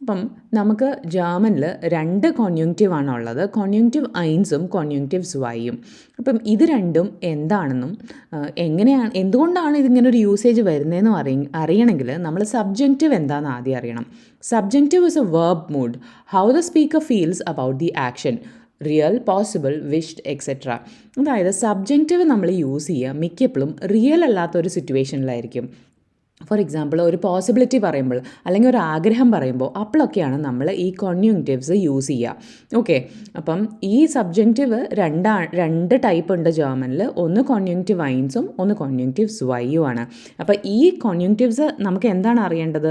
അപ്പം നമുക്ക് ജർമ്മനിൽ രണ്ട് കോൺയുങ്റ്റീവ് ആണുള്ളത് ഉള്ളത്. കോൺയുങ്ക്റ്റീവ് ഐൻസും കോൺയുങ്റ്റീവ് വൈയും അപ്പം ഇത് രണ്ടും എന്താണെന്നും എങ്ങനെയാണ് എന്തുകൊണ്ടാണ് ഇതിങ്ങനെ ഒരു യൂസേജ് വരുന്നതെന്നും അറി അറിയണമെങ്കിൽ നമ്മൾ സബ്ജക്റ്റീവ് എന്താണെന്ന് ആദ്യം അറിയണം. Subjunctive is a verb mood how the speaker feels about the action real possible wished etcetera അതായത് സബ്ജക്റ്റീവ് നമ്മൾ യൂസ് ചെയ്യുക മിക്കപ്പോഴും റിയൽ അല്ലാത്ത ഒരു സിറ്റുവേഷനിലായിരിക്കും ഫോർ എക്സാമ്പിൾ ഒരു പോസിബിലിറ്റി പറയുമ്പോൾ അല്ലെങ്കിൽ ഒരു ആഗ്രഹം പറയുമ്പോൾ അപ്പോഴൊക്കെയാണ് നമ്മൾ ഈ കോൺയുങ്ക്റ്റീവ്സ് യൂസ് ചെയ്യുക. ഓക്കെ അപ്പം ഈ സബ്ജക്റ്റീവ് രണ്ടാ രണ്ട് ടൈപ്പ് ഉണ്ട് ജർമ്മനിൽ ഒന്ന് കോൺയുങ്ക്റ്റീവ് ഐൻസും ഒന്ന് കോൺയുങ്ക്റ്റീവ്സ് വൈയുമാണ് അപ്പോൾ ഈ കോൺയുങ്ക്റ്റീവ്സ് നമുക്ക് എന്താണ് അറിയേണ്ടത്?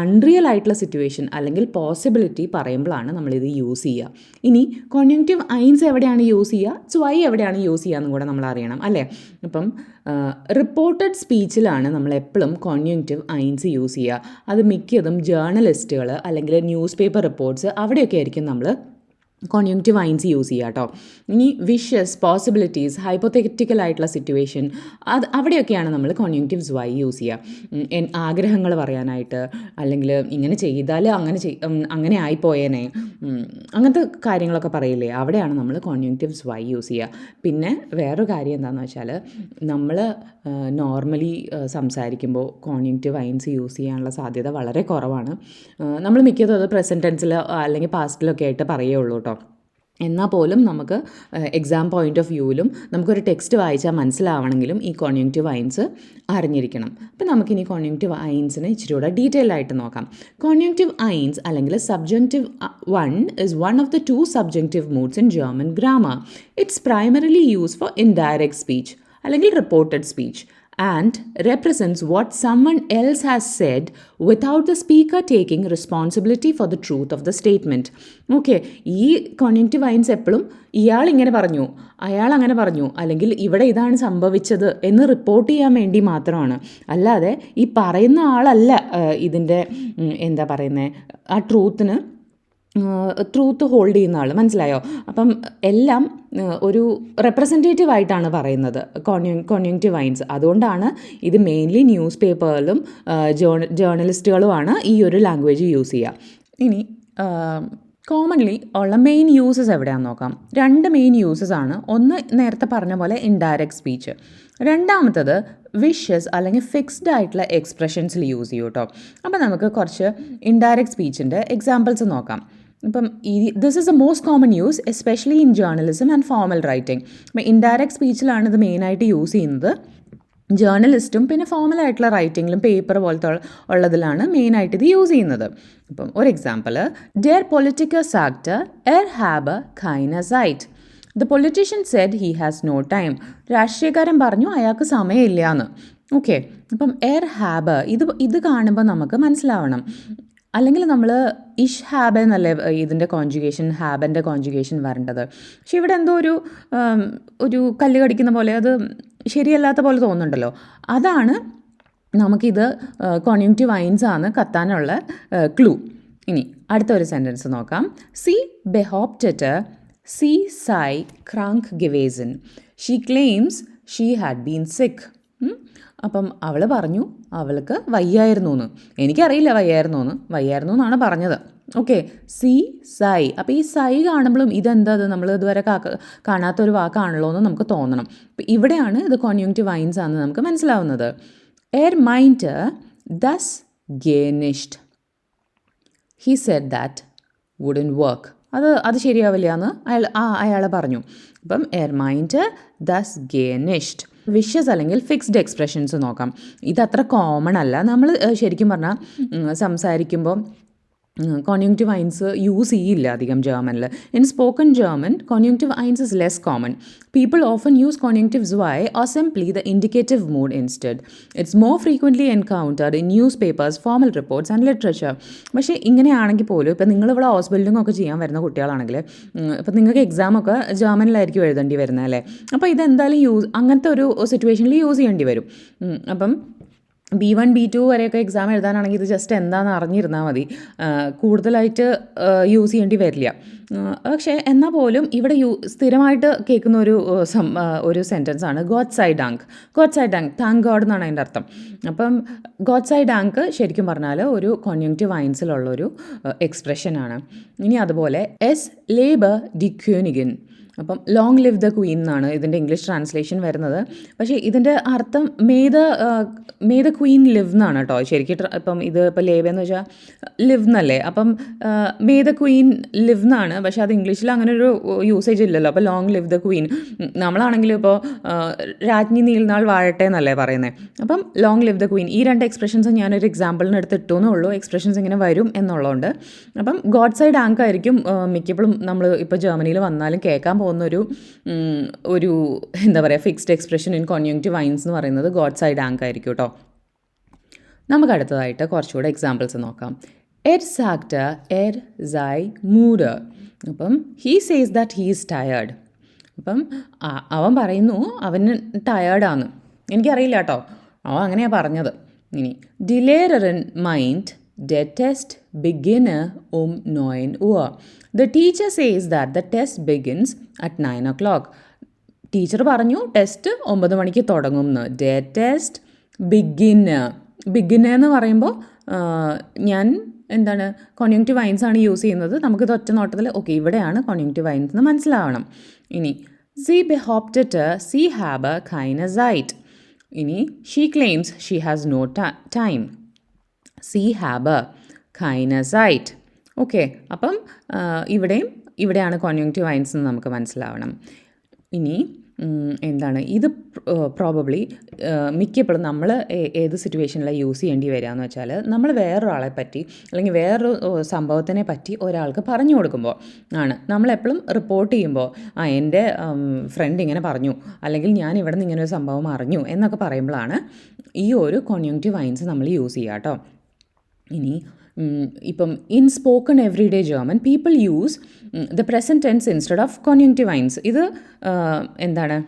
അൺറിയൽ ആയിട്ടുള്ള സിറ്റുവേഷൻ അല്ലെങ്കിൽ പോസിബിലിറ്റി പറയുമ്പോഴാണ് നമ്മളിത് യൂസ് ചെയ്യുക. ഇനി കോൺയുങ്ക്റ്റീവ് ഐൻസ് എവിടെയാണ് യൂസ് ചെയ്യുക? സ്വൈ എവിടെയാണ് യൂസ് ചെയ്യുക എന്നും കൂടെ നമ്മൾ അറിയണം അല്ലേ? അപ്പം റിപ്പോർട്ടഡ് സ്പീച്ചിലാണ് നമ്മൾ എപ്പോഴും കോൺയുങ്ക്റ്റീവ് ഐൻസ് യൂസ് ചെയ്യുക. അത് മിക്കതും ജേർണലിസ്റ്റുകൾ അല്ലെങ്കിൽ ന്യൂസ് പേപ്പർ റിപ്പോർട്ട്സ് അവിടെയൊക്കെ ആയിരിക്കും നമ്മൾ കോൺയുങ്ക്റ്റീവ് വൈൻസ് യൂസ് ചെയ്യുക കേട്ടോ ഇനി വിഷസ് പോസിബിലിറ്റീസ് ഹൈപ്പോത്തറ്റിക്കൽ ആയിട്ടുള്ള സിറ്റുവേഷൻ അത് അവിടെയൊക്കെയാണ് നമ്മൾ കോൺയുങ്റ്റീവ്സ് വൈ യൂസ് ചെയ്യുക ആഗ്രഹങ്ങൾ പറയാനായിട്ട് അല്ലെങ്കിൽ ഇങ്ങനെ ചെയ്താൽ അങ്ങനെ അങ്ങനെ ആയിപ്പോയേനെ. അങ്ങനത്തെ കാര്യങ്ങളൊക്കെ പറയില്ലേ? അവിടെയാണ് നമ്മൾ കോൺയുങ്റ്റീവ്സ് വൈ യൂസ് ചെയ്യുക പിന്നെ വേറൊരു കാര്യം എന്താണെന്ന് വെച്ചാൽ നമ്മൾ നോർമലി സംസാരിക്കുമ്പോൾ കോൺയുങ്റ്റീവ് വൈൻസ് യൂസ് ചെയ്യാനുള്ള സാധ്യത വളരെ കുറവാണ്. നമ്മൾ മിക്കതും അത് പ്രസന്റൻസിൽ അല്ലെങ്കിൽ പാസ്റ്റിലൊക്കെ ആയിട്ട് പറയുള്ളൂ കേട്ടോ എന്നാൽ പോലും നമുക്ക് എക്സാം പോയിന്റ് ഓഫ് വ്യൂവിലും നമുക്കൊരു ടെക്സ്റ്റ് വായിച്ചാൽ മനസ്സിലാവണമെങ്കിലും ഈ കോൺയുക്റ്റീവ് ഐൻസ് അറിഞ്ഞിരിക്കണം. അപ്പം നമുക്കിനി കോൺയുക്റ്റീവ് ഐൻസിനെ ഇച്ചിരി കൂടെ ഡീറ്റെയിൽ ആയിട്ട് നോക്കാം. കോൺയുക്റ്റീവ് ഐൻസ് അല്ലെങ്കിൽ subjunctive one is one of the two subjunctive moods in German grammar it's primarily use for indirect speech അല്ലെങ്കിൽ reported speech and represents what someone else has said without the speaker taking responsibility for the truth of the statement. Okay ഈ കോൺയുക്റ്റീവ് ഐൻസ് എപ്പോഴും ഇയാൾ ഇങ്ങനെ പറഞ്ഞു അയാൾ അങ്ങനെ പറഞ്ഞു അല്ലെങ്കിൽ ഇവിടെ ഇതാണ് സംഭവിച്ചത് എന്ന് റിപ്പോർട്ട് ചെയ്യാൻ വേണ്ടി മാത്രമാണ് അല്ലാതെ ഈ പറയുന്ന ആളല്ല ഇതിന്റെ എന്താ പറയുന്നത് ആ ട്രൂത്തിന് ട്രൂത്ത് ഹോൾഡ് ചെയ്യുന്ന ആൾ മനസ്സിലായോ? അപ്പം എല്ലാം ഒരു റെപ്രസെന്റേറ്റീവ് ആയിട്ടാണ് പറയുന്നത്. കോൺയു വൈൻസ് അതുകൊണ്ടാണ് ഇത് മെയിൻലി ന്യൂസ് പേപ്പറിലും ജേണ ജേർണലിസ്റ്റുകളുമാണ് ഈ ഒരു ലാംഗ്വേജ് യൂസ് ചെയ്യുക. ഇനി കോമൺലി ഉള്ള മെയിൻ യൂസസ് എവിടെയാണെന്ന് നോക്കാം. രണ്ട് മെയിൻ യൂസസ് ആണ്. ഒന്ന് നേരത്തെ പറഞ്ഞ പോലെ ഇൻഡയറക്റ്റ് സ്പീച്ച് രണ്ടാമത്തത് വിഷസ് അല്ലെങ്കിൽ ഫിക്സ്ഡ് ആയിട്ടുള്ള എക്സ്പ്രഷൻസിൽ യൂസ് ചെയ്യും കേട്ടോ അപ്പോൾ നമുക്ക് കുറച്ച് ഇൻഡയറക്റ്റ് സ്പീച്ചിന്റെ എക്സാമ്പിൾസ് നോക്കാം. ഇപ്പം ഈ this is a most common use especially in journalism and formal writing അപ്പം ഇൻഡയറക്റ്റ് സ്പീച്ചിലാണ് ഇത് മെയിനായിട്ട് യൂസ് ചെയ്യുന്നത്. ജേർണലിസ്റ്റും പിന്നെ ഫോമൽ ആയിട്ടുള്ള റൈറ്റിങ്ങിലും പേപ്പർ പോലത്തെ ഉള്ള- ഉള്ളതിലാണ് മെയിനായിട്ട് ഇത് യൂസ് ചെയ്യുന്നത്. ഇപ്പം ഒരു എക്സാമ്പിൾ ഡെയർ പൊളിറ്റിക്കൽ സാക്ടർ എർ ഹാബ് ഖൈന site the politician said he has no time രാഷ്ട്രീയക്കാരൻ പറഞ്ഞു അയാൾക്ക് സമയമില്ല എന്ന്. ഓക്കെ അപ്പം എർ ഹാബ് ഇത് ഇത് കാണുമ്പോൾ നമുക്ക് മനസ്സിലാവണം. അല്ലെങ്കിൽ നമ്മൾ ഇഷ് ഹാബ് എന്നല്ലേ ഇതിന്റെ കോൺജുഗേഷൻ ഹാബന്റെ കോൺജുഗേഷൻ വരേണ്ടത്. പക്ഷെ ഇവിടെ എന്തോ ഒരു ഒരു കല്ല് കടിക്കുന്ന പോലെ അത് ശരിയല്ലാത്ത പോലെ തോന്നുന്നുണ്ടല്ലോ. അതാണ് നമുക്കിത് കോൺയുങ്ക്റ്റീവ് വൈൻസ് ആണ് കത്താനുള്ള ക്ലൂ ഇനി അടുത്ത ഒരു സെന്റൻസ് നോക്കാം. സി ബെഹോപ്റ്ററ്റ് സി സായ് ക്രാങ്ക് ഗിവേസൻ she claims she had been sick അപ്പം അവൾ പറഞ്ഞു അവൾക്ക് വയ്യായിരുന്നു എന്ന് എനിക്കറിയില്ല വയ്യായിരുന്നു എന്ന് വയ്യായിരുന്നു എന്നാണ് പറഞ്ഞത്. ഓക്കെ. സി സൈ. അപ്പോൾ ഈ സൈ കാണുമ്പോഴും ഇതെന്താ അത്? നമ്മൾ ഇതുവരെ കാക്ക കാണാത്തൊരു വാക്കാണല്ലോ എന്ന് നമുക്ക് തോന്നണം. ഇവിടെയാണ് ഇത് കോൺയുങ്ക്റ്റീവ് വൈൻസ് ആണെന്ന് നമുക്ക് മനസ്സിലാവുന്നത്. എർ മൈൻഡ് ദസ് ഗേനിഷ്ഡ് he said that wouldn't work അത് അത് ശരിയാവില്ല എന്ന് അയാൾ ആ അയാൾ പറഞ്ഞു. അപ്പം എർ മൈൻഡ് ദസ് ഗേനിഷ്ഡ് വിഷസ് അല്ലെങ്കിൽ ഫിക്സ്ഡ് എക്സ്പ്രഷൻസ് നോക്കാം. ഇതത്ര കോമൺ അല്ല. നമ്മൾ ശരിക്കും പറഞ്ഞാൽ സംസാരിക്കുമ്പോൾ കോൺയുങ്റ്റീവ് ഐൻസ് യൂസ് ചെയ്യില്ല അധികം ജർമ്മനിൽ ഇൻ സ്പോക്കൺ ജർമ്മൻ കോൺയുങ്റ്റീവ് ഐൻസ് is less common people often use കോൺയുങ്റ്റീവ്സ് Y or simply the indicative mood instead it's more frequently encountered in newspapers formal reports and literature പക്ഷേ ഇങ്ങനെയാണെങ്കിൽ പോലും ഇപ്പം നിങ്ങളിവിടെ ഹൗസ് ബിൽഡിംഗ് ഒക്കെ ചെയ്യാൻ വരുന്ന കുട്ടികളാണെങ്കിൽ ഇപ്പം നിങ്ങൾക്ക് എക്സാം ഒക്കെ ജർമ്മനിലായിരിക്കും എഴുതേണ്ടി വരുന്നത് അല്ലേ? അപ്പോൾ ഇതെന്തായാലും യൂസ് അങ്ങനത്തെ ഒരു സിറ്റുവേഷനിൽ യൂസ് ചെയ്യേണ്ടി വരും. അപ്പം ബി വൺ ബി ടു വരെയൊക്കെ എക്സാം എഴുതാനാണെങ്കിൽ ഇത് ജസ്റ്റ് എന്താണെന്ന് അറിഞ്ഞിരുന്നാൽ മതി. കൂടുതലായിട്ട് യൂസ് ചെയ്യേണ്ടി വരില്ല. പക്ഷേ എന്നാൽ പോലും ഇവിടെ യൂ സ്ഥിരമായിട്ട് കേൾക്കുന്ന ഒരു സം ഒരു സെന്റൻസ് ആണ്. ഗോഡ് സൈ ഡാങ്ക് ഗോഡ് സൈ ഡാങ്ക് താങ്ക് ഗോഡ് എന്നാണ് അതിന്റെ അർത്ഥം. അപ്പം ഗോഡ് സൈ ഡാങ്ക് ശരിക്കും പറഞ്ഞാൽ ഒരു കോൺയുങ്റ്റീവ് വൈൻസിലുള്ളൊരു എക്സ്പ്രഷനാണ് ഇനി അതുപോലെ എസ് ലേബർ ഡി ക്യൂനിഗൻ അപ്പം ലോങ് ലിവ് ദ ക്വീൻ എന്നാണ് ഇതിന്റെ ഇംഗ്ലീഷ് ട്രാൻസ്ലേഷൻ വരുന്നത്. പക്ഷേ ഇതിന്റെ അർത്ഥം may the may the queen live എന്നാണ് കേട്ടോ. ശരിക്കും ഇപ്പം ഇത് ഇപ്പം ലേബ എന്ന് വെച്ചാൽ ലിവ് എന്നല്ലേ? അപ്പം മേ ദ ക്വീൻ ലിവ് എന്നാണ്. പക്ഷേ അത് ഇംഗ്ലീഷിൽ അങ്ങനെ ഒരു യൂസേജ് ഇല്ലല്ലോ. അപ്പോൾ ലോങ് ലിവ് ദ ക്വീൻ നമ്മളാണെങ്കിലും ഇപ്പോൾ രാജ്ഞി നീൽനാൾ വാഴട്ടെ എന്നല്ലേ പറയുന്നത് അപ്പം ലോങ് ലിവ് ദ ക്വീൻ ഈ രണ്ട് എക്സ്പ്രഷൻസ് ഞാനൊരു എക്സാമ്പിളിന് എടുത്ത് ഇട്ടു എന്നുള്ളൂ എക്സ്പ്രഷൻസ് ഇങ്ങനെ വരും എന്നുള്ളതുകൊണ്ട് അപ്പം ഗോഡ് സൈഡ് ആങ്ക് ആയിരിക്കും മിക്കപ്പോഴും നമ്മൾ ഇപ്പോൾ ജർമ്മനിയിൽ വന്നാലും കേൾക്കാൻ പോകുന്ന ഒരു ഒരു എന്താ പറയുക ഫിക്സ്ഡ് എക്സ്പ്രഷൻ ഇൻ കോൺയുങ്റ്റീവ് വൈൻസ് എന്ന് പറയുന്നത് ഗോഡ് സൈഡ് ആങ്ക് ആയിരിക്കും കേട്ടോ നമുക്ക് അടുത്തതായിട്ട് കുറച്ചുകൂടെ എക്സാമ്പിൾസ് നോക്കാം. എർ സാക്ട് എർ സൈ മൂഡ് അപ്പം he says that he is tired അപ്പം അവൻ പറയുന്നു അവന് ടയേർഡാണ് എനിക്കറിയില്ല കേട്ടോ അവൻ അങ്ങനെയാണ് പറഞ്ഞത്. ഇനി ഇൻ മൈൻഡ് ഡെറ്റസ്റ്റ് ബിഗിന് ഓം നോയിൻ ഉവ the teacher says that the test begins at nine o'clock teacher പറഞ്ഞു ടെസ്റ്റ് ഒമ്പത് മണിക്ക് തുടങ്ങും എന്ന് ഡേ ടെസ്റ്റ് ബിഗിന് ബിഗിന് എന്ന് പറയുമ്പോൾ ഞാൻ എന്താണ് കോൺയുങ്റ്റീവ് വൈൻസ് ആണ് യൂസ് ചെയ്യുന്നത്. നമുക്കിത് ഒറ്റ നോട്ടത്തിൽ ഓക്കെ ഇവിടെയാണ് കോൺയുങ്റ്റീവ് വൈൻസ് എന്ന് മനസ്സിലാവണം. ഇനി സി ബെഹോപ്റ്ററ്റ് സി ഹാബ് എ കൈനസൈറ്റ് ഇനി she claims she has no time C ഹാബ് എ കൈനസൈറ്റ് ഓക്കെ അപ്പം ഇവിടെയും ഇവിടെയാണ് കോൺയുങ്റ്റീവ് വൈൻസ് എന്ന് നമുക്ക് മനസ്സിലാവണം. ഇനി എന്താണ്? ഇത് പ്രോബബ്ലി മിക്കപ്പോഴും നമ്മൾ ഏത് സിറ്റുവേഷനിലാണ് യൂസ് ചെയ്യേണ്ടി വരിക എന്ന് വെച്ചാൽ നമ്മൾ വേറൊരാളെ പറ്റി അല്ലെങ്കിൽ വേറൊരു സംഭവത്തിനെ പറ്റി ഒരാൾക്ക് പറഞ്ഞു കൊടുക്കുമ്പോൾ ആണ്. നമ്മളെപ്പോഴും റിപ്പോർട്ട് ചെയ്യുമ്പോൾ ആ എന്റെ ഫ്രണ്ട് ഇങ്ങനെ പറഞ്ഞു അല്ലെങ്കിൽ ഞാൻ ഇവിടെ നിന്ന് ഇങ്ങനെ ഒരു സംഭവം അറിഞ്ഞു എന്നൊക്കെ പറയുമ്പോഴാണ് ഈ ഒരു കോൺയുങ്റ്റീവ് വൈൻസ് നമ്മൾ യൂസ് ചെയ്യുക കേട്ടോ. ഇനി ഇപ്പം in spoken everyday German people use the present tense instead of കോൺയുങ്റ്റീവ് ഇത് എന്താണ്?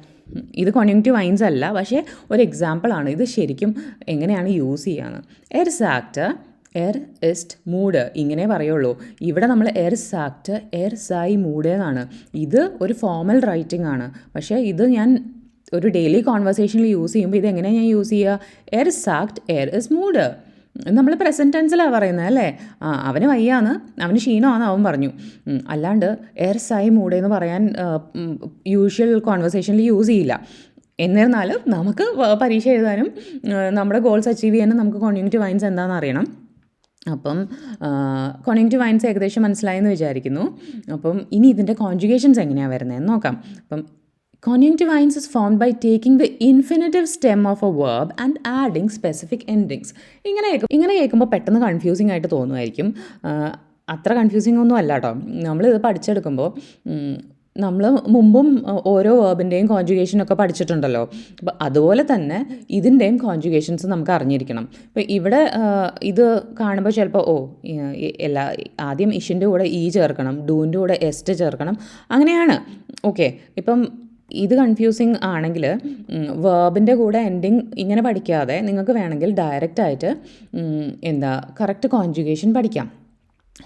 ഇത് കോൺയുങ്റ്റീവ് അല്ല പക്ഷേ ഒരു എക്സാമ്പിളാണ് ഇത് ശരിക്കും എങ്ങനെയാണ് യൂസ് ചെയ്യുന്നത് എർ സാക്ട് എർ എസ്റ്റ് മൂഡ് ഇങ്ങനെ പറയുള്ളൂ. ഇവിടെ നമ്മൾ എർ സാക്ട് എർ സായി മൂഡ് എന്നാണ്. ഇത് ഒരു ഫോമൽ റൈറ്റിംഗ് ആണ്. പക്ഷേ ഇത് ഞാൻ ഒരു ഡെയിലി കോൺവെർസേഷനിൽ യൂസ് ചെയ്യുമ്പോൾ ഇത് എങ്ങനെയാണ് ഞാൻ യൂസ് ചെയ്യുക എർ സാക്ട് എർ ഇസ് മൂഡ് നമ്മൾ പ്രസന്റ് ടെൻസിലാണ് പറയുന്നത് അല്ലേ? അവന് വയ്യാന്ന് അവന് ക്ഷീണമാണെന്ന് അവൻ പറഞ്ഞു. അല്ലാണ്ട് എയർ സായി മൂഡ് എന്ന് പറയാൻ യൂഷ്വൽ കോൺവെർസേഷനിൽ യൂസ് ചെയ്യില്ല. എന്നിരുന്നാലും നമുക്ക് പരീക്ഷ എഴുതാനും നമ്മുടെ ഗോൾസ് അച്ചീവ് ചെയ്യാനും നമുക്ക് കോൺയുങ്റ്റീവ് വൈൻസ് എന്താണെന്ന് അറിയണം. അപ്പം കോണിങ്റ്റീവ് വൈൻസ് ഏകദേശം മനസ്സിലായെന്ന് വിചാരിക്കുന്നു. അപ്പം ഇനി ഇതിന്റെ കോൺജുഗേഷൻസ് എങ്ങനെയാണ് വരുന്നതെന്ന് നോക്കാം. അപ്പം കോൺയുങ്റ്റീവ് is formed by taking the infinitive stem of a verb and adding specific endings. ഇങ്ങനെ ഇങ്ങനെ കേൾക്കുമ്പോൾ പെട്ടെന്ന് കൺഫ്യൂസിംഗ് ആയിട്ട് തോന്നുമായിരിക്കും അത്ര കൺഫ്യൂസിംഗ് ഒന്നും അല്ല കേട്ടോ നമ്മളിത് പഠിച്ചെടുക്കുമ്പോൾ നമ്മൾ മുമ്പും ഓരോ വേർബിന്റെയും കോൺജുഗേഷനൊക്കെ പഠിച്ചിട്ടുണ്ടല്ലോ. അപ്പോൾ അതുപോലെ തന്നെ ഇതിന്റെയും കോൺജുഗേഷൻസ് നമുക്ക് അറിഞ്ഞിരിക്കണം. ഇപ്പോൾ ഇവിടെ ഇത് കാണുമ്പോൾ ചിലപ്പോൾ ഓ ഈ- ഈ എല്ലാ ആദ്യം ഇഷിന്റെ കൂടെ ഇ ചേർക്കണം ഡൂന്റെ കൂടെ എസ്റ്റ് ചേർക്കണം. അങ്ങനെയാണ്. ഓക്കെ ഇപ്പം ഇത് കൺഫ്യൂസിങ് ആണെങ്കിൽ വേർബിന്റെ കൂടെ എൻഡിങ് ഇങ്ങനെ പഠിക്കാതെ നിങ്ങൾക്ക് വേണമെങ്കിൽ ഡയറക്റ്റ് ആയിട്ട് എന്താ കറക്റ്റ് കോൺജുഗേഷൻ പഠിക്കാം.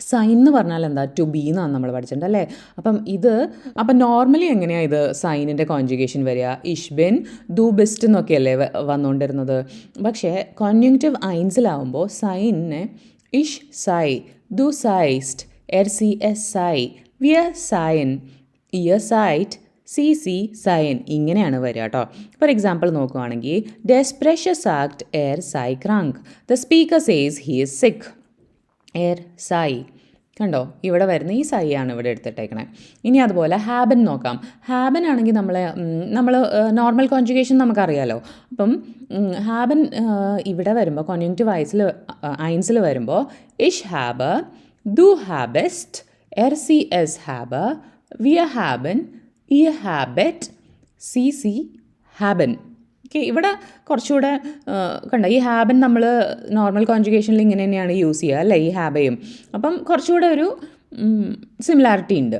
സൈൻ എന്ന് പറഞ്ഞാൽ എന്താ? ടു ബി എന്നാണ് നമ്മൾ പഠിച്ചിട്ടുണ്ട് അല്ലേ? അപ്പം ഇത് അപ്പം നോർമലി എങ്ങനെയാണ് ഇത് സൈനിന്റെ കോൺജുഗേഷൻ വരിക? ഇഷ്ബിൻ ദു ബെസ്റ്റ് എന്നൊക്കെയല്ലേ വന്നുകൊണ്ടിരുന്നത് പക്ഷേ കോൺയുങ്റ്റീവ് ഐൻസിലാവുമ്പോൾ സൈനിനെ ഇഷ് സൈ ദു സൈസ്റ്റ് എർ സി എസ് സൈ വിയ സൈൻ ഇയർ സൈറ്റ് സി സി സൈൻ ഇങ്ങനെയാണ് വരിക കേട്ടോ ഫോർ എക്സാമ്പിൾ നോക്കുവാണെങ്കിൽ ഡെസ്പ്രഷ്യസ് ആക്ട് എയർ സൈ crank the speaker says he is sick air സായി കണ്ടോ? ഇവിടെ വരുന്ന ഈ സൈ ആണ് ഇവിടെ എടുത്തിട്ടേക്കണേ. ഇനി അതുപോലെ ഹാബൻ നോക്കാം. ഹാബൻ ആണെങ്കിൽ നമ്മളെ നമ്മൾ നോർമൽ കോൺജുഗേഷൻ നമുക്കറിയാലോ. അപ്പം ഹാബൻ ഇവിടെ വരുമ്പോൾ കോൺയുങ്റ്റീവ് ഐസിൽ ഐൻസിൽ വരുമ്പോൾ ഇഷ് ഹാബ് ദു ഹാബെസ്റ്റ് എർ സി എസ് ഹാബ് വിയ haben, ihr ഹാബറ്റ് സി സി ഹാബൻ ഓക്കെ ഇവിടെ കുറച്ചുകൂടെ കണ്ട ഈ ഹാബൻ നമ്മൾ നോർമൽ കോൺജുഗേഷനിൽ ഇങ്ങനെ തന്നെയാണ് യൂസ് ചെയ്യുക അല്ലേ ഈ ഹാബയും അപ്പം കുറച്ചുകൂടെ ഒരു സിമിലാരിറ്റി ഉണ്ട്.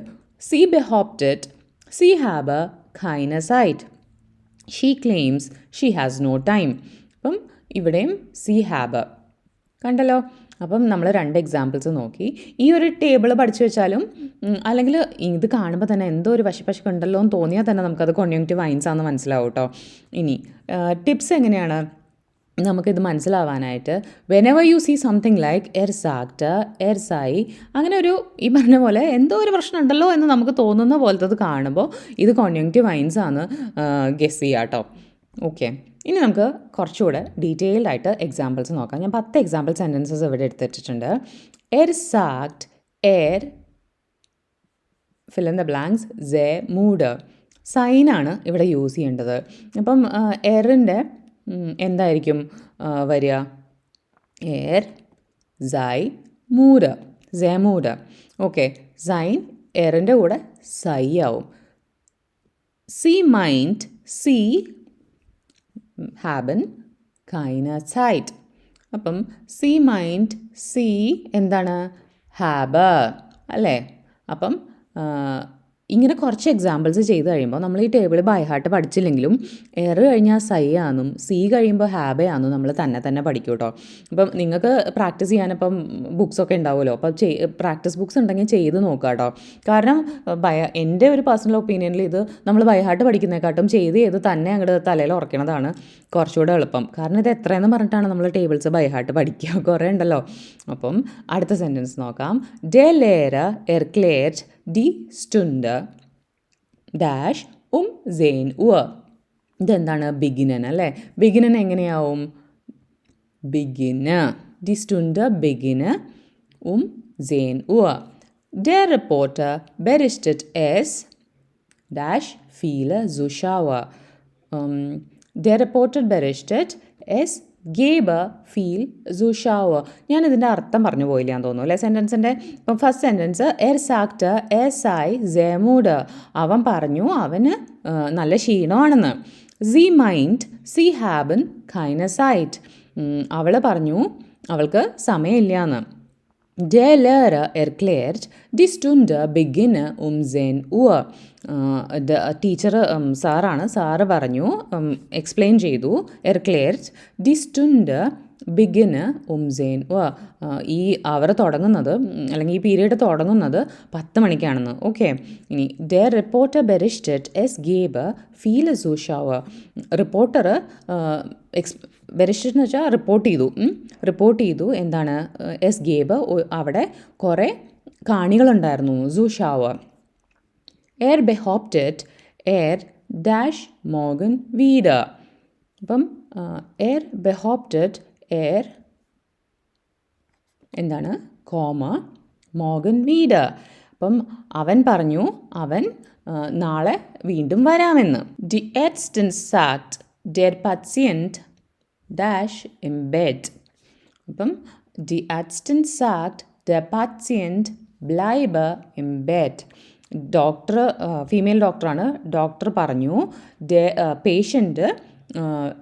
സി ബെഹോപ്റ്റഡ് സി ഹാബ് ഖൈനസൈറ്റ് she claims she has no time അപ്പം ഇവിടെയും സി ഹാബ് കണ്ടല്ലോ? അപ്പം നമ്മൾ രണ്ട് എക്സാമ്പിൾസ് നോക്കി. ഈ ഒരു ടേബിൾ പഠിച്ചു വെച്ചാലും അല്ലെങ്കിൽ ഇത് കാണുമ്പോൾ തന്നെ എന്തോ ഒരു വശപ്പശക്ക് ഉണ്ടല്ലോ എന്ന് തോന്നിയാൽ തന്നെ നമുക്കത് കൊണ്യൂങ്റ്റീവ് വൈൻസ് ആണെന്ന് മനസ്സിലാവും കേട്ടോ ഇനി ടിപ്സ് എങ്ങനെയാണ് നമുക്കിത് മനസ്സിലാവാനായിട്ട്? Whenever you see something like എർ സാക്ട് എർ സായി അങ്ങനെ ഒരു ഈ പറഞ്ഞ പോലെ എന്തോ ഒരു പ്രശ്നം ഉണ്ടല്ലോ എന്ന് നമുക്ക് തോന്നുന്ന പോലത്തത് കാണുമ്പോൾ ഇത് കോൺയൂങ്റ്റീവ് വൈൻസ് ആണ് ഗെസ് ചെയ്യാട്ടോ കേട്ടോ ഓക്കെ ഇനി നമുക്ക് കുറച്ചുകൂടെ ഡീറ്റെയിൽഡ് ആയിട്ട് എക്സാമ്പിൾസ് നോക്കാം. ഞാൻ പത്ത് എക്സാമ്പിൾ സെന്റൻസസ് ഇവിടെ എടുത്തിട്ടുണ്ട്. എർ സാക്ട് എർ ഫിൽ ഇൻ ദ ബ്ലാങ്ക്സ് സെ മൂഡ് സൈനാണ് ഇവിടെ യൂസ് ചെയ്യേണ്ടത്. അപ്പം എറിന്റെ എന്തായിരിക്കും വരിക? എർ സൈ മൂഡ് സെ മൂഡ് ഓക്കെ സൈൻ എറിന്റെ കൂടെ സൈ ആവും. സി മൈൻഡ് സി ഹാബൻ കൈനസൈറ്റ് അപ്പം സി മൈൻഡ് സി എന്താണ്? ഹാബ് അല്ലേ? അപ്പം ഇങ്ങനെ കുറച്ച് എക്സാമ്പിൾസ് ചെയ്ത് കഴിയുമ്പോൾ നമ്മൾ ഈ ടേബിൾ ബൈ ഹാർട്ട് പഠിച്ചില്ലെങ്കിലും എറ് കഴിഞ്ഞാൽ സൈ ആണെന്നും സി കഴിയുമ്പോൾ ഹാബ ആണെന്നും നമ്മൾ തന്നെ തന്നെ പഠിക്കും കേട്ടോ. അപ്പം നിങ്ങൾക്ക് പ്രാക്ടീസ് ചെയ്യാനിപ്പം ബുക്സൊക്കെ ഉണ്ടാവുമല്ലോ. അപ്പം പ്രാക്ടീസ് ബുക്സ് ഉണ്ടെങ്കിൽ ചെയ്ത് നോക്കുക കേട്ടോ. കാരണം ബയ എന്റെ ഒരു പേഴ്സണൽ ഒപ്പീനിയനിൽ ഇത് നമ്മൾ ബൈ ഹാർട്ട് പഠിക്കുന്നതിനെക്കാട്ടും ചെയ്ത് ചെയ്ത് തന്നെ അങ്ങോട്ട് തലയിൽ ഉറക്കണതാണ് കുറച്ചുകൂടെ എളുപ്പം. കാരണം ഇത് എത്രയെന്ന് പറഞ്ഞിട്ടാണ് നമ്മൾ ടേബിൾസ് ബൈ ഹാർട്ട് പഠിക്കുക. കുറേ ഉണ്ടല്ലോ. അപ്പം അടുത്ത സെന്റൻസ് നോക്കാം. ഡെ ലേര എർക്ലേറ്റ് ഡി സ്റ്റുണ്ട് ഡാഷ് ഉം സെയിൻ ഉവ ഇതെന്താണ് ബിഗിനൻ അല്ലേ? ബിഗിനൻ എങ്ങനെയാവും? ബിഗിന് ഡി സ്റ്റുണ്ട് ബിഗിന് ഉം സെയിൻ ഉവ ഡെ റിപ്പോർട്ടർ ബെരിസ്റ്റഡ് എസ് dash viele Zuschauer. Um, der Reporter berichtet, es gebe ഫീൽ Zuschauer. ഞാൻ ഇതിന്റെ അർത്ഥം പറഞ്ഞു പോയില്ല എന്ന് തോന്നുന്നു അല്ലേ? സെന്റൻസിന്റെ ഇപ്പം ഫസ്റ്റ് സെന്റൻസ് എർ സാക്ട് എസ് ഐ ജെമൂഡ് അവൻ പറഞ്ഞു അവന് നല്ല ക്ഷീണമാണെന്ന്. സി മൈൻഡ് സി ഹാബൻ കൈനസൈറ്റ്. അവൾ പറഞ്ഞു അവൾക്ക് സമയമില്ല എന്ന്. Der Lehrer erklärt, die Stunde beginne um 10 Uhr. Teacher സാറാണ്. സാറ് പറഞ്ഞു എക്സ്പ്ലെയിൻ ചെയ്തു. എർക്ലെയർറ്റ് ദി സ്റ്റുൻഡ് ബിഗിന് ഉംസേൻ ഈ അവർ തുടങ്ങുന്നത് അല്ലെങ്കിൽ ഈ പീരീഡ് തുടങ്ങുന്നത് പത്ത് മണിക്കാണെന്ന്. ഓക്കെ ഇനി ഡെ റിപ്പോർട്ടർ ബെരിസ്റ്റഡ് എസ് ഗേബ് ഫീൽ സൂഷാവ് റിപ്പോർട്ടർ എക്സ് ബെരിസ്റ്റഡ് എന്ന് വെച്ചാൽ റിപ്പോർട്ട് ചെയ്തു റിപ്പോർട്ട് ചെയ്തു. എന്താണ്? എസ് ഗേബ് അവിടെ കുറേ കാണികളുണ്ടായിരുന്നു. സൂ ഷാവ. എയർ ബെഹോപ്റ്റഡ് എയർ ഡാഷ് മോഗൻ വീട് അപ്പം എയർ ബെഹോപ്റ്റഡ് എയർ എന്താണ്? കോമ മോഗൻ വീട് അപ്പം അവൻ പറഞ്ഞു അവൻ നാളെ വീണ്ടും വരാമെന്ന്. ഡി എറ്റ്സ്റ്റൻ സാറ്റ് ഡെർ പസിയന്റ് ഇം ബെഡ് അപ്പം ഡി അറ്റ്സ്റ്റൻ സാക്ട് ദ പാറ്റ്സിയന്റ് ബ്ലൈബ് ഇം ബെഡ് ഡോക്ടർ ഫീമെയിൽ ഡോക്ടറാണ് ഡോക്ടർ പറഞ്ഞു പേഷ്യന്റ്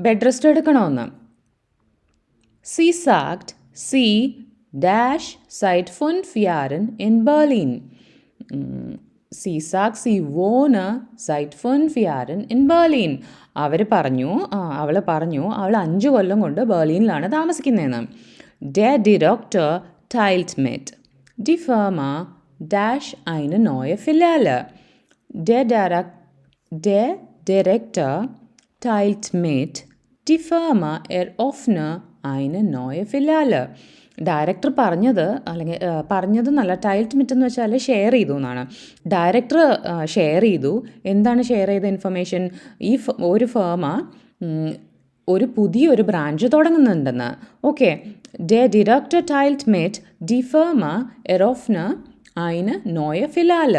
ബെഡ് റെസ്റ്റ് എടുക്കണമെന്ന്. സി സാക്ട് സി ഡാഷ് സൈറ്റ് ഫുൻ ഫിയാരൻ ഇൻ Berlin. Mm, Sie sagt, sie wohne seit fünf Jahren in Berlin. അവർ പറഞ്ഞു അവൾ പറഞ്ഞു അവൾ അഞ്ച് കൊല്ലം കൊണ്ട് ബെർലിനിലാണ് താമസിക്കുന്നതെന്ന് ഡെ ഡിറക്ടർ ടൈൽറ്റ് മെറ്റ് ഡി ഫേമ ഡാഷ് eine neue Filiale. Der, Direk der Direktor teilt mit, die Firma eröffne eine neue Filiale. Director പറഞ്ഞത് അല്ലെങ്കിൽ പറഞ്ഞത് നല്ല ടൈൽറ്റ് മിറ്റ് എന്ന് വെച്ചാൽ ഷെയർ ചെയ്തു എന്നാണ്. ഡയറക്ടർ ഷെയർ ചെയ്തു. എന്താണ് ഷെയർ ചെയ്ത ഇൻഫർമേഷൻ? ഈ ഒരു ഫേമ ഒരു പുതിയൊരു ബ്രാഞ്ച് തുടങ്ങുന്നുണ്ടെന്ന്. ഓക്കെ. ഡെ ഡിറക്ടർ ടൈൽറ്റ് മെറ്റ് ഡി ഫേമ എറോഫ്ന അയിന് നോയ ഫിലാൽ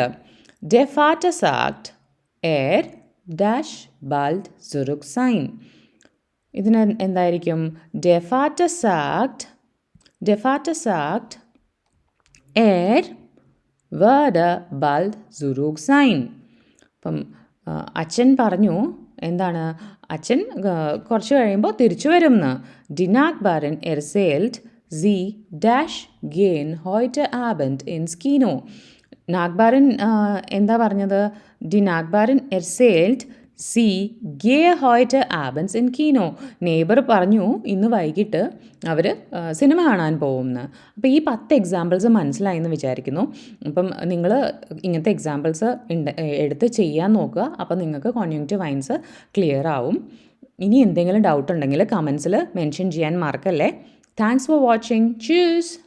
ഡെ ഫാറ്റസാക്ട് എയർ ഡാഷ് ബാൽഡ് സുറുക് സൈൻ. ഇതിന് എന്തായിരിക്കും? ഡെഫാറ്റസാക്ട് der Vater sagt er würde bald zurück sein. അപ്പം അച്ഛൻ പറഞ്ഞു എന്താണ്? അച്ഛൻ കുറച്ച് കഴിയുമ്പോൾ തിരിച്ചു വരും എന്ന് ഡിനാക് ബാരൻ എർസേൽറ്റ് സി ഡാഷ് ഗെയിൻ ഹോയ്റ്റ് ആബൻഡ് ഇൻ സ്കീനോ. നാഗ്ബാരൻ എന്താ പറഞ്ഞത്? ഡി നാഗ്ബാരൻ എർസേൽറ്റ് സി ഗേ ഹോയ്റ്റ് ആബൻസ് ഇൻ കീനോ. നെയ്ബർ പറഞ്ഞു ഇന്ന് വൈകിട്ട് അവർ സിനിമ കാണാൻ പോകുമെന്ന് അപ്പോൾ ഈ പത്ത് എക്സാമ്പിൾസ് മനസ്സിലായി എന്ന് വിചാരിക്കുന്നു. അപ്പം നിങ്ങൾ ഇങ്ങനത്തെ എക്സാമ്പിൾസ് എടുത്ത് ചെയ്യാൻ നോക്കുക. അപ്പോൾ നിങ്ങൾക്ക് കോൺയൂങ്റ്റീവ് വൈൻസ് ക്ലിയർ ആവും. ഇനി എന്തെങ്കിലും ഡൗട്ട് ഉണ്ടെങ്കിൽ കമൻസിൽ മെൻഷൻ ചെയ്യാൻ മറക്കല്ലേ. Thanks for watching choose